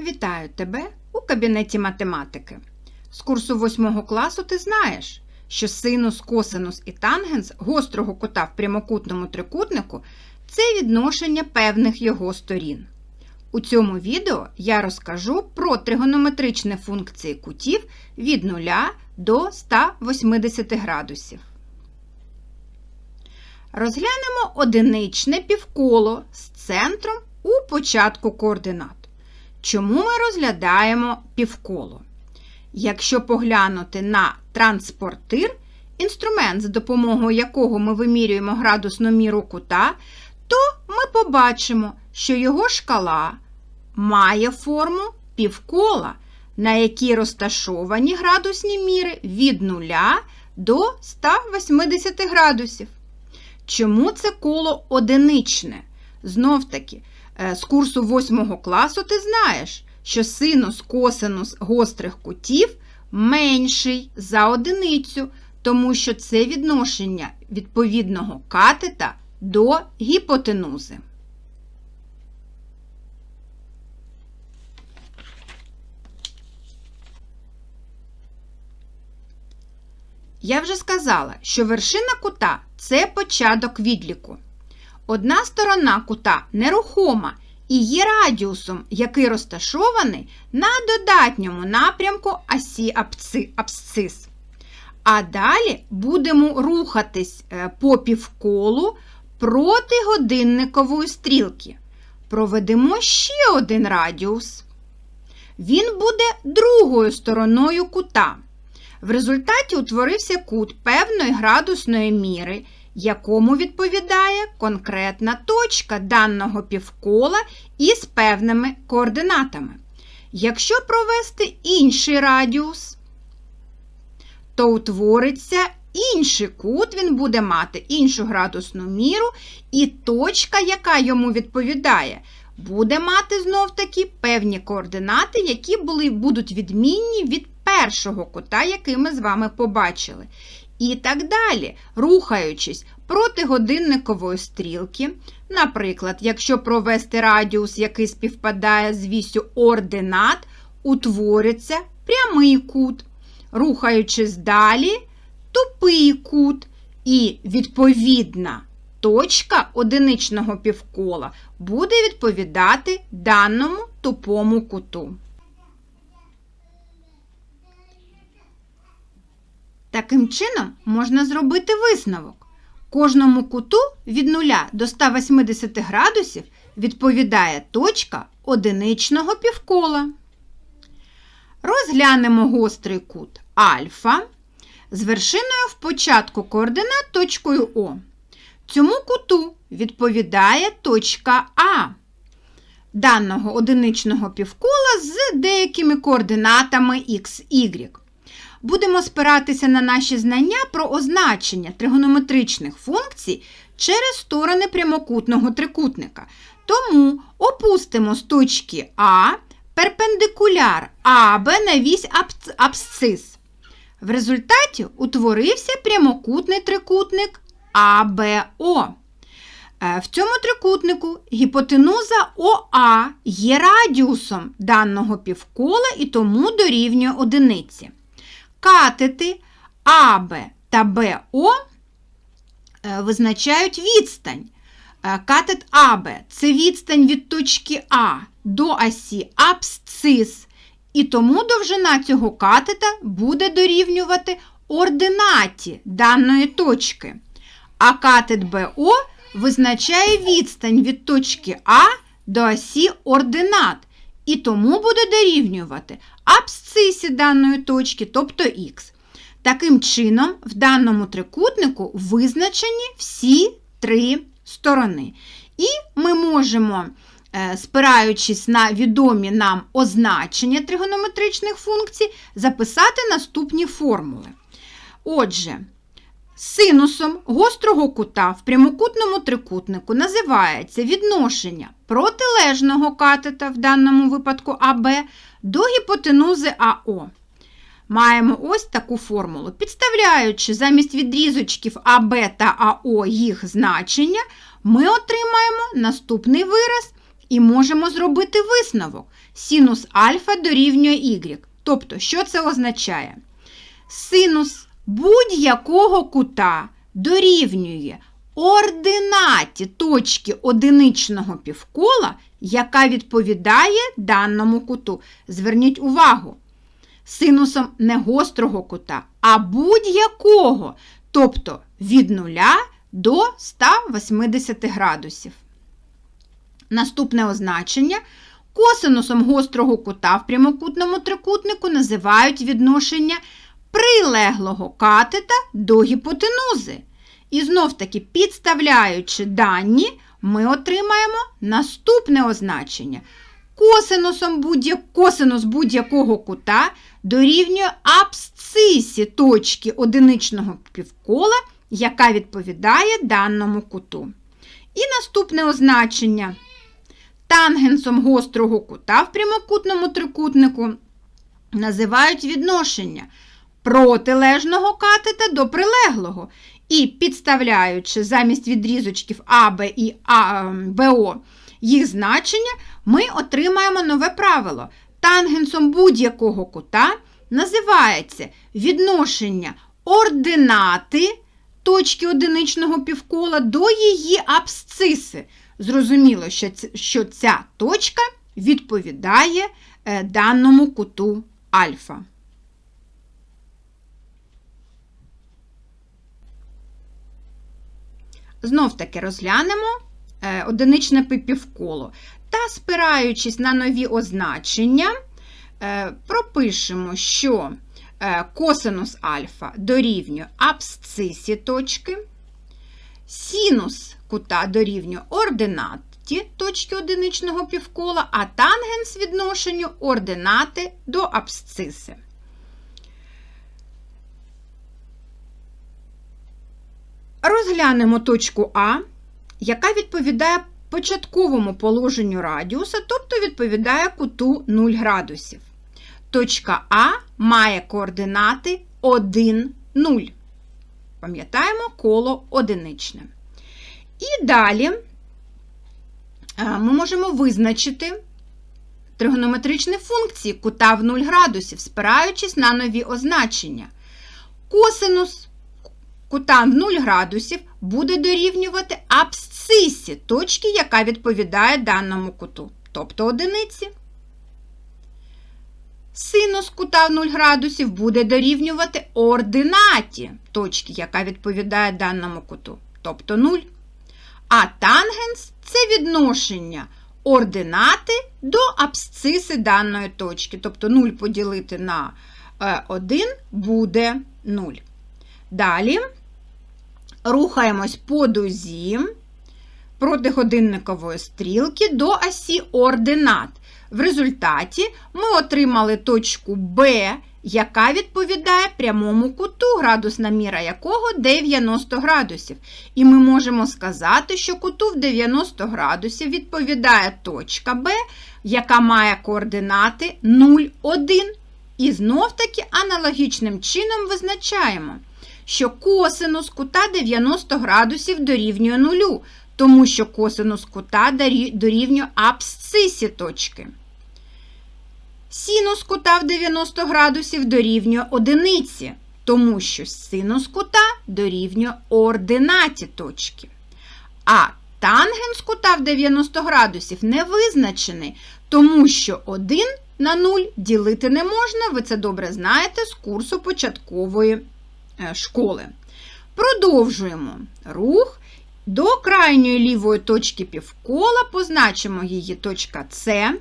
Вітаю тебе у кабінеті математики. З курсу 8 класу ти знаєш, що синус, косинус і тангенс гострого кута в прямокутному трикутнику це відношення певних його сторін. У цьому відео я розкажу про тригонометричні функції кутів від 0 до 180 градусів. Розглянемо одиничне півколо з центром у початку координат. Чому ми розглядаємо півколо? Якщо поглянути на транспортир, інструмент, за допомогою якого ми вимірюємо градусну міру кута, то ми побачимо, що його шкала має форму півкола, на якій розташовані градусні міри від 0 до 180 градусів. Чому це коло одиничне? Знов таки, з курсу 8 класу ти знаєш, що синус косинус гострих кутів менший за одиницю, тому що це відношення відповідного катета до гіпотенузи. Я вже сказала, що вершина кута це початок відліку. Одна сторона кута нерухома і є радіусом, який розташований на додатньому напрямку осі абсцис. А далі будемо рухатись е, по півколу проти годинникової стрілки. Проведемо ще один радіус. Він буде другою стороною кута. В результаті утворився кут певної градусної міри, якому відповідає конкретна точка даного півкола із певними координатами. Якщо провести інший радіус, то утвориться інший кут, він буде мати іншу градусну міру, і точка, яка йому відповідає, буде мати знов-таки певні координати, які були, будуть відмінні від першого кута, який ми з вами побачили. І так далі, рухаючись проти годинникової стрілки. Наприклад, якщо провести радіус, який співпадає з вісю ординат, утвориться прямий кут. Рухаючись далі, тупий кут. І відповідна точка одиничного півкола буде відповідати даному тупому куту. Таким чином можна зробити висновок. Кожному куту від 0 до 180 градусів відповідає точка одиничного півкола. Розглянемо гострий кут альфа з вершиною в початку координат точкою О. Цьому куту відповідає точка А даного одиничного півкола з деякими координатами x, y будемо спиратися на наші знання про означення тригонометричних функцій через сторони прямокутного трикутника. Тому опустимо з точки А перпендикуляр АБ на вісь абсцис. В результаті утворився прямокутний трикутник АБО. Е, в цьому трикутнику гіпотенуза ОА є радіусом даного півкола і тому дорівнює одиниці. Катети АБ та БО е, визначають відстань. Е, катет АБ це відстань від точки А до осі абсцис. І тому довжина цього катета буде дорівнювати ординаті даної точки. А катет БО визначає відстань від точки А до осі ординат і тому буде дорівнювати абсцисі даної точки, тобто х. Таким чином, в даному трикутнику визначені всі три сторони. І ми можемо, е, спираючись на відомі нам означення тригонометричних функцій, записати наступні формули. Отже, Синусом гострого кута в прямокутному трикутнику називається відношення протилежного катета, в даному випадку АБ, до гіпотенузи АО. Маємо ось таку формулу. Підставляючи замість відрізочків АБ та АО їх значення, ми отримаємо наступний вираз і можемо зробити висновок. Синус альфа дорівнює y. Тобто, що це означає? Синус будь-якого кута дорівнює ординаті точки одиничного півкола, яка відповідає даному куту. Зверніть увагу, синусом не гострого кута, а будь-якого, тобто від 0 до 180 градусів. Наступне означення. Косинусом гострого кута в прямокутному трикутнику називають відношення прилеглого катета до гіпотенузи. І знов-таки, підставляючи дані, ми отримаємо наступне означення. Косинусом будь косинус будь-якого кута дорівнює абсцисі точки одиничного півкола, яка відповідає даному куту. І наступне означення. Тангенсом гострого кута в прямокутному трикутнику називають відношення протилежного катета до прилеглого. І підставляючи замість відрізочків АБ і БО їх значення, ми отримаємо нове правило. Тангенсом будь-якого кута називається відношення ординати точки одиничного півкола до її абсциси. Зрозуміло, що ця точка відповідає е, даному куту альфа. Знов таки розглянемо е, одиничне півколо та, спираючись на нові означення, е, пропишемо, що косинус альфа дорівнює абсцисі точки, синус кута дорівнює ординаті точки одиничного півкола, а тангенс відношенню ординати до абсциси. Розглянемо точку А, яка відповідає початковому положенню радіуса, тобто відповідає куту 0 градусів. Точка А має координати 1, 0. Пам'ятаємо коло одиничне. І далі ми можемо визначити тригонометричні функції кута в 0 градусів, спираючись на нові означення. Косинус кута в 0 градусів буде дорівнювати абсцисі точки, яка відповідає даному куту, тобто одиниці. Синус кута в 0 градусів буде дорівнювати ординаті точки, яка відповідає даному куту, тобто 0. А тангенс це відношення ординати до абсциси даної точки. Тобто 0 поділити на 1 е, буде 0. Далі рухаємось по дузі проти годинникової стрілки до осі ординат. В результаті ми отримали точку Б, яка відповідає прямому куту, градусна міра якого 90 градусів. І ми можемо сказати, що куту в 90 градусів відповідає точка Б, яка має координати 0, 1. І знов-таки аналогічним чином визначаємо, що косинус кута 90 градусів дорівнює нулю, тому що косинус кута дорівнює абсцисі точки. Синус кута в 90 градусів дорівнює одиниці, тому що синус кута дорівнює ординаті точки. А тангенс кута в 90 градусів не визначений, тому що 1 на 0 ділити не можна, ви це добре знаєте з курсу початкової школи. Продовжуємо рух до крайньої лівої точки півкола позначимо її точка С,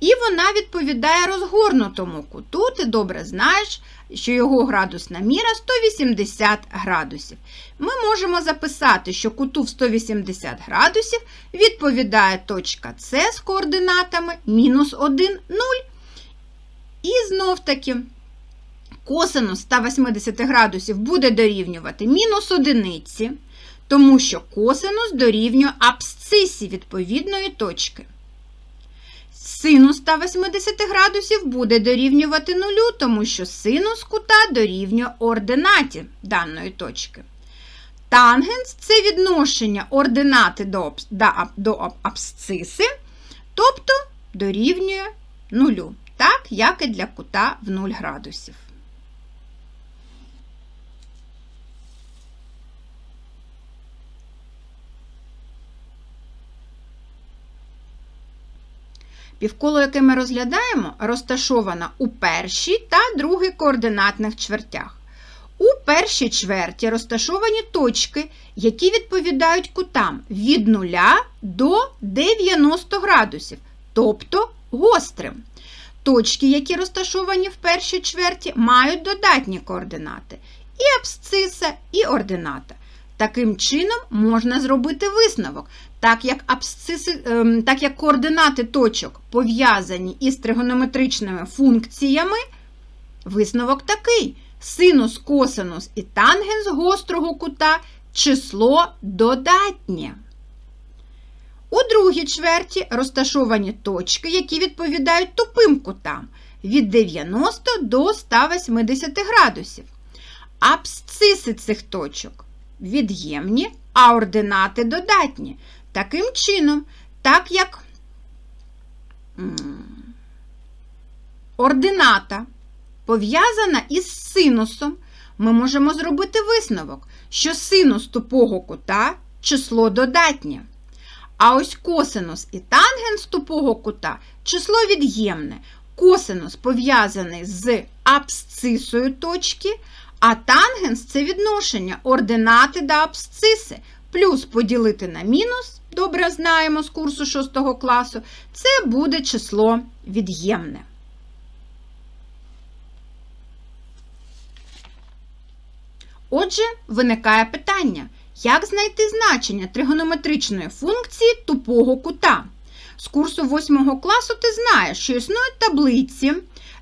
і вона відповідає розгорнутому куту. Ти добре знаєш, що його градусна міра 180 градусів. Ми можемо записати, що куту в 180 градусів відповідає точка С з координатами мінус 1, 0. І знов-таки косинус 180 градусів буде дорівнювати мінус одиниці тому що косинус дорівнює абсцисі відповідної точки. Синус 180 градусів буде дорівнювати нулю, тому що синус кута дорівнює ординаті даної точки. Тангенс це відношення ординати до абсциси, тобто дорівнює нулю, так як і для кута в 0 градусів. Півколо, яке ми розглядаємо, розташовано у першій та другій координатних чвертях. У першій чверті розташовані точки, які відповідають кутам від 0 до 90 градусів, тобто гострим. Точки, які розташовані в першій чверті, мають додатні координати і абсциса, і ордината. Таким чином можна зробити висновок, так як абсциси, ем, так як координати точок пов'язані із тригонометричними функціями, висновок такий: синус, косинус і тангенс гострого кута число додатнє. У другій чверті розташовані точки, які відповідають тупим кутам від 90 до 180 градусів. Абсциси цих точок від'ємні, а ординати додатні. Таким чином, так як ордината пов'язана із синусом, ми можемо зробити висновок, що синус тупого кута число додатнє. А ось косинус і тангенс тупого кута число від'ємне. Косинус пов'язаний з абсцисою точки, а тангенс це відношення ординати до абсциси, плюс поділити на мінус, добре знаємо з курсу 6 класу, це буде число від'ємне. Отже, виникає питання, як знайти значення тригонометричної функції тупого кута? З курсу 8 класу ти знаєш, що існують таблиці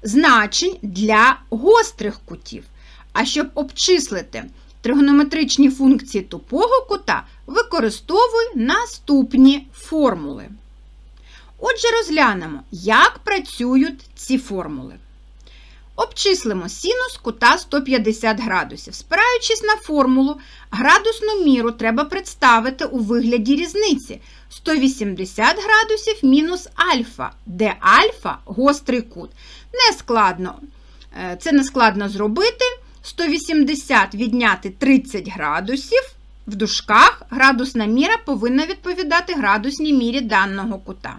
значень для гострих кутів. А щоб обчислити тригонометричні функції тупого кута, використовуй наступні формули. Отже, розглянемо, як працюють ці формули. Обчислимо синус кута 150 градусів. Спираючись на формулу, градусну міру треба представити у вигляді різниці 180 градусів мінус альфа, де альфа гострий кут. Нескладно, е, Це не складно зробити. 180 відняти 30 градусів. В дужках градусна міра повинна відповідати градусній мірі даного кута.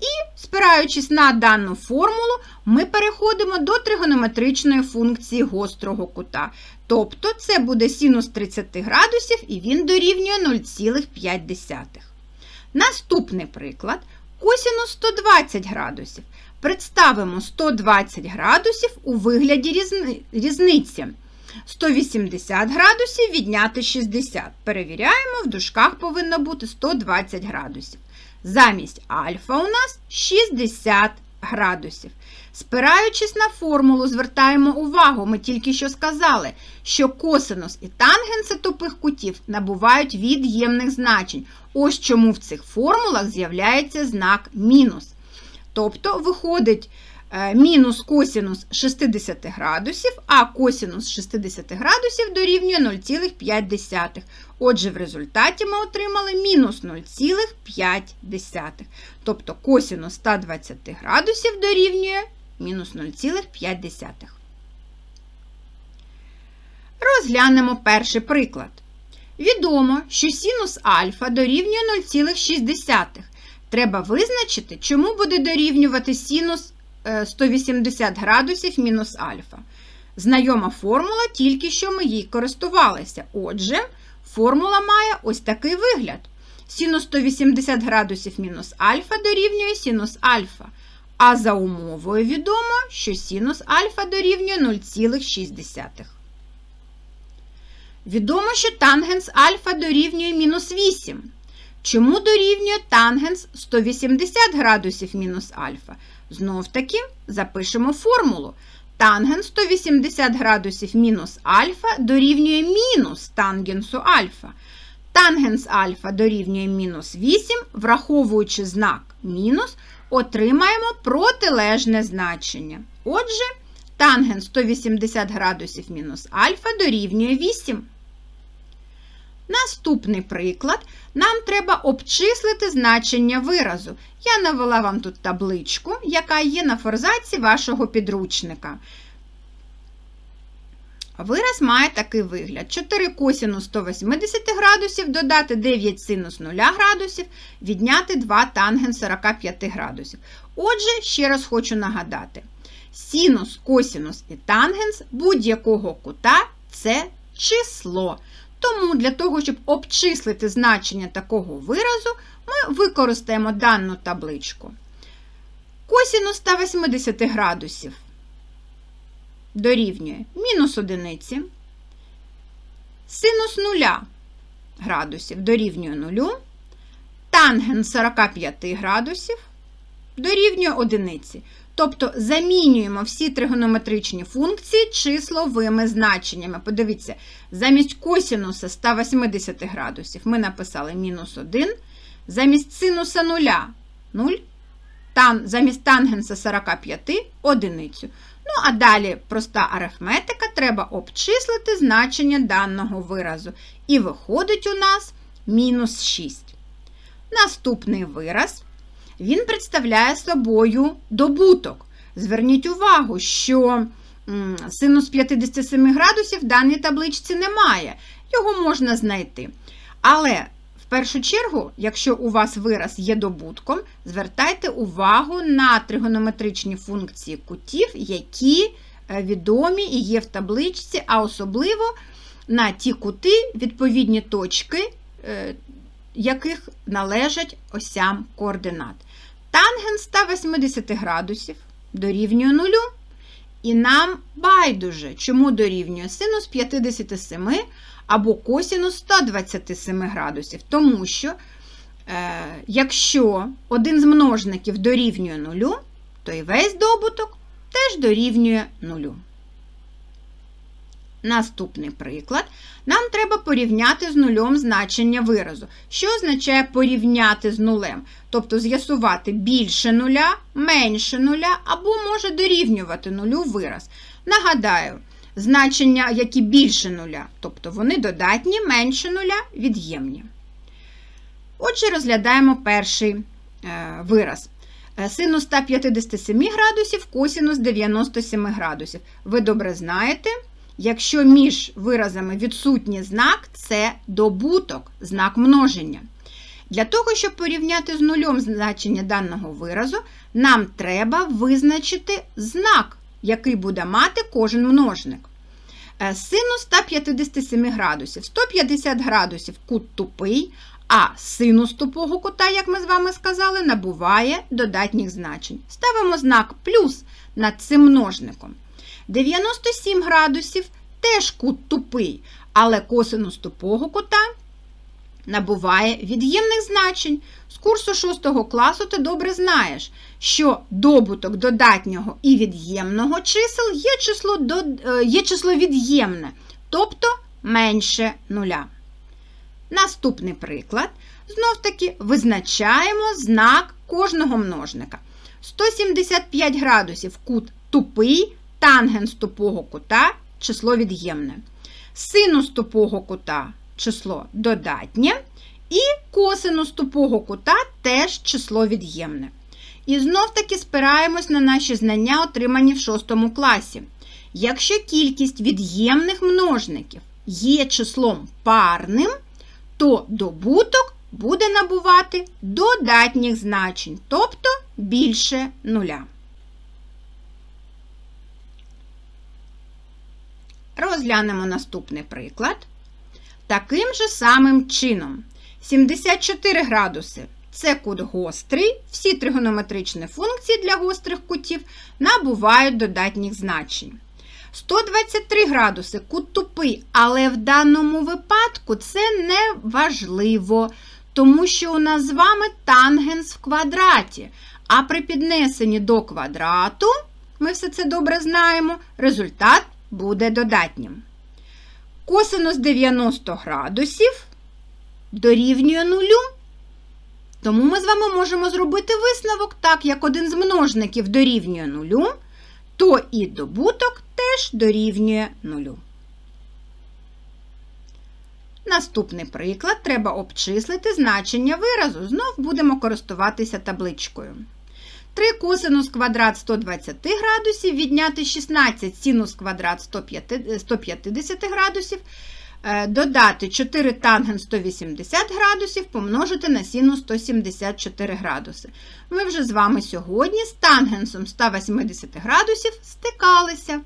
І, спираючись на дану формулу, ми переходимо до тригонометричної функції гострого кута. Тобто це буде синус 30 градусів і він дорівнює 0,5. Наступний приклад косінус 120 градусів. Представимо 120 градусів у вигляді різниці. 180 градусів відняти 60. Перевіряємо, в дужках повинно бути 120 градусів. Замість альфа у нас 60 градусів. Спираючись на формулу, звертаємо увагу, ми тільки що сказали, що косинус і тангенси тупих кутів набувають від'ємних значень. Ось чому в цих формулах з'являється знак мінус. Тобто, виходить е, мінус косінус 60 градусів, а косінус 60 градусів дорівнює 0,5. Отже, в результаті ми отримали мінус 0,5. Тобто косінус 120 градусів дорівнює мінус 0,5. Розглянемо перший приклад. Відомо, що синус альфа дорівнює 0,6. Треба визначити, чому буде дорівнювати синус 180 градусів мінус альфа. Знайома формула, тільки що ми їй користувалися. Отже, формула має ось такий вигляд. Синус 180 градусів мінус альфа дорівнює синус альфа. А за умовою відомо, що синус альфа дорівнює 0,6. Відомо, що тангенс альфа дорівнює мінус 8. Чому дорівнює тангенс 180 градусів мінус альфа? Знов таки запишемо формулу. Тангенс 180 градусів мінус альфа дорівнює мінус тангенсу альфа. Тангенс альфа дорівнює мінус 8, враховуючи знак мінус, отримаємо протилежне значення. Отже, тангент 180 градусів мінус альфа дорівнює 8. Наступний приклад. Нам треба обчислити значення виразу. Я навела вам тут табличку, яка є на форзаці вашого підручника. Вираз має такий вигляд: 4 косінус 180 градусів, додати 9 синус 0 градусів, відняти 2 тангенс 45 градусів. Отже, ще раз хочу нагадати: синус, косінус і тангенс будь-якого кута це число. Тому для того, щоб обчислити значення такого виразу, ми використаємо дану табличку. Косінус 180 градусів дорівнює мінус одиниці, синус 0 градусів дорівнює 0, тангенс 45 градусів дорівнює одиниці. Тобто замінюємо всі тригонометричні функції числовими значеннями. Подивіться, замість косінуса 180 градусів ми написали мінус 1, замість синуса 0 0, тан, замість тангенса 45 одиницю. Ну, а далі проста арифметика, треба обчислити значення даного виразу. І виходить у нас мінус 6. Наступний вираз. Він представляє собою добуток. Зверніть увагу, що синус 57 градусів в даній табличці немає. Його можна знайти. Але першу чергу, якщо у вас вираз є добутком, звертайте увагу на тригонометричні функції кутів, які е, відомі і є в табличці, а особливо на ті кути, відповідні точки, е, яких належать осям координат. Тангенс 180 градусів дорівнює нулю. І нам байдуже, чому дорівнює синус 57 або косінус 127 градусів. Тому що, е, якщо один з множників дорівнює нулю, то і весь добуток теж дорівнює нулю. Наступний приклад. Нам треба порівняти з нульом значення виразу. Що означає порівняти з нулем? Тобто з'ясувати більше нуля, менше нуля або може дорівнювати нулю вираз. Нагадаю, значення, які більше нуля, тобто вони додатні, менше нуля, від'ємні. Отже, розглядаємо перший е, вираз. Е, синус 157 градусів, косінус 97 градусів. Ви добре знаєте. Якщо між виразами відсутній знак, це добуток, знак множення. Для того, щоб порівняти з нульом значення даного виразу, нам треба визначити знак, який буде мати кожен множник. Е, синус 157 градусів. 150 градусів кут тупий, а синус тупого кута, як ми з вами сказали, набуває додатніх значень. Ставимо знак плюс над цим множником. 97 градусів теж кут тупий, але косинус тупого кута набуває від'ємних значень. З курсу 6 класу ти добре знаєш, що добуток додатнього і від'ємного чисел є число, до, е, є число від'ємне, тобто менше нуля. Наступний приклад. Знов таки визначаємо знак кожного множника. 175 градусів кут тупий, тангенс тупого кута число від'ємне. Синус тупого кута число додатнє, і косинус тупого кута теж число від'ємне. І знов-таки спираємось на наші знання, отримані в 6 класі. Якщо кількість від'ємних множників є числом парним, то добуток буде набувати додатніх значень, тобто більше нуля. Розглянемо наступний приклад. Таким же самим чином, 74 градуси це кут гострий, всі тригонометричні функції для гострих кутів набувають додатніх значень. 123 градуси кут тупий, але в даному випадку це не важливо, тому що у нас з вами тангенс в квадраті. А при піднесенні до квадрату, ми все це добре знаємо, результат буде додатнім. Косинус 90 градусів дорівнює нулю. Тому ми з вами можемо зробити висновок, так як один з множників дорівнює нулю, то і добуток теж дорівнює нулю. Наступний приклад треба обчислити значення виразу. Знов будемо користуватися табличкою. 3 косинус квадрат 120 градусів, відняти 16 синус квадрат 150 градусів, е, додати 4 тангенс 180 градусів, помножити на синус 174 градуси. Ми вже з вами сьогодні з тангенсом 180 градусів стикалися.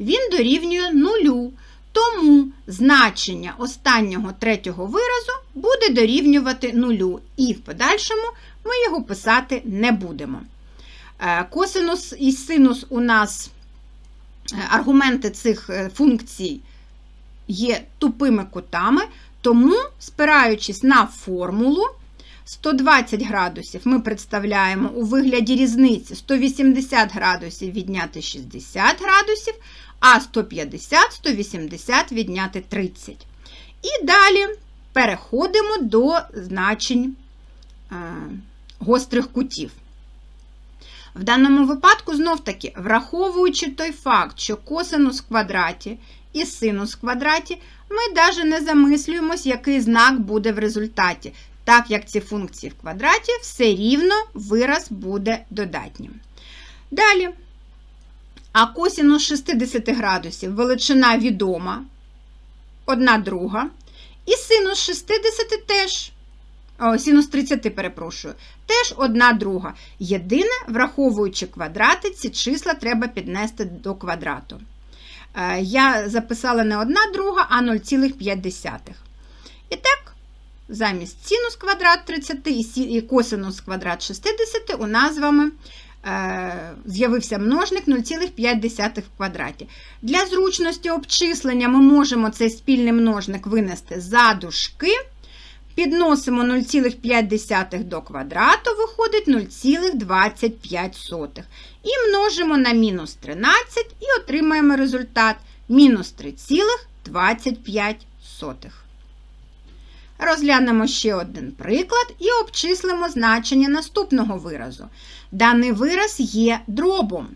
Він дорівнює нулю. Тому значення останнього третього виразу буде дорівнювати нулю, і в подальшому ми його писати не будемо. Е, косинус і синус у нас е, аргументи цих е, функцій є тупими кутами, тому, спираючись на формулу, 120 градусів ми представляємо у вигляді різниці 180 градусів відняти 60 градусів, а 150, 180 відняти 30. І далі переходимо до значень гострих кутів. В даному випадку, знов-таки, враховуючи той факт, що косинус в квадраті і синус в квадраті, ми навіть не замислюємось, який знак буде в результаті, так як ці функції в квадраті, все рівно вираз буде додатнім. Далі, а косинус 60 градусів величина відома, одна друга, і синус 60 теж о, синус 30, перепрошую, теж одна друга. Єдине, враховуючи квадрати, ці числа треба піднести до квадрату. Е, я записала не одна друга, а 0,5. І так, замість синус квадрат 30 і косинус квадрат 60 у нас з вами е, з'явився множник 0,5 в квадраті. Для зручності обчислення ми можемо цей спільний множник винести за дужки. Підносимо 0,5 до квадрату, виходить 0,25. І множимо на мінус 13 і отримаємо результат мінус 3,25. Розглянемо ще один приклад і обчислимо значення наступного виразу. Даний вираз є дробом.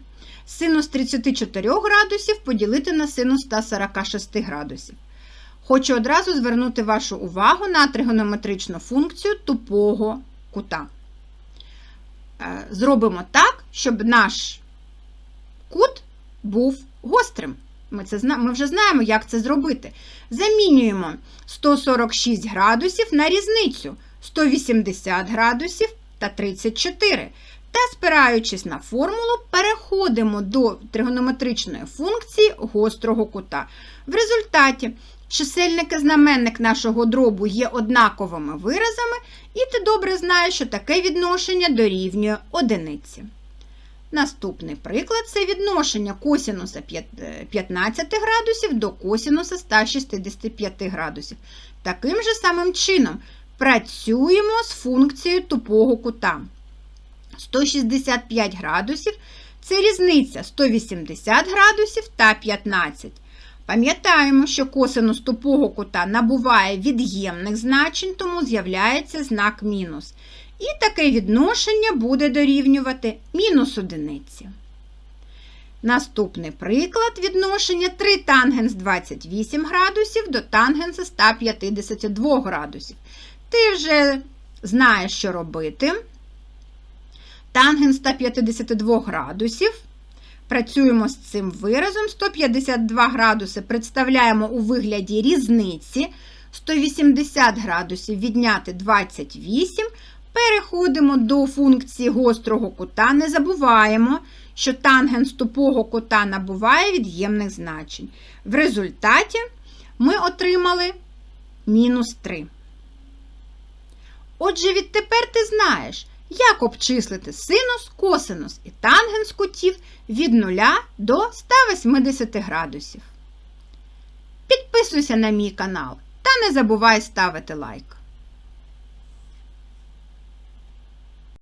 Синус 34 градусів поділити на синус 146 градусів. Хочу одразу звернути вашу увагу на тригонометричну функцію тупого кута. Е, зробимо так, щоб наш кут був гострим. Ми це, ми вже знаємо, як це зробити. Замінюємо 146 градусів на різницю 180 градусів та 34. Та, спираючись на формулу, переходимо до тригонометричної функції гострого кута. В результаті чисельник і знаменник нашого дробу є однаковими виразами, і ти добре знаєш, що таке відношення дорівнює одиниці. Наступний приклад це відношення косінуса 15 градусів до косінуса 165 градусів. Таким же самим чином працюємо з функцією тупого кута. 165 градусів це різниця 180 градусів та 15. Пам'ятаємо, що косинус тупого кута набуває від'ємних значень, тому з'являється знак мінус. І таке відношення буде дорівнювати мінус одиниці. Наступний приклад відношення 3 тангенс 28 градусів до тангенса 152 градусів. Ти вже знаєш, що робити. Тангенс 152 градусів Працюємо з цим виразом. 152 градуси представляємо у вигляді різниці. 180 градусів відняти 28. Переходимо до функції гострого кута. Не забуваємо, що тангенс тупого кута набуває від'ємних значень. В результаті ми отримали мінус 3. Отже, відтепер ти знаєш, як обчислити синус, косинус і тангенс кутів від 0 до 180 градусів. Підписуйся на мій канал та не забувай ставити лайк.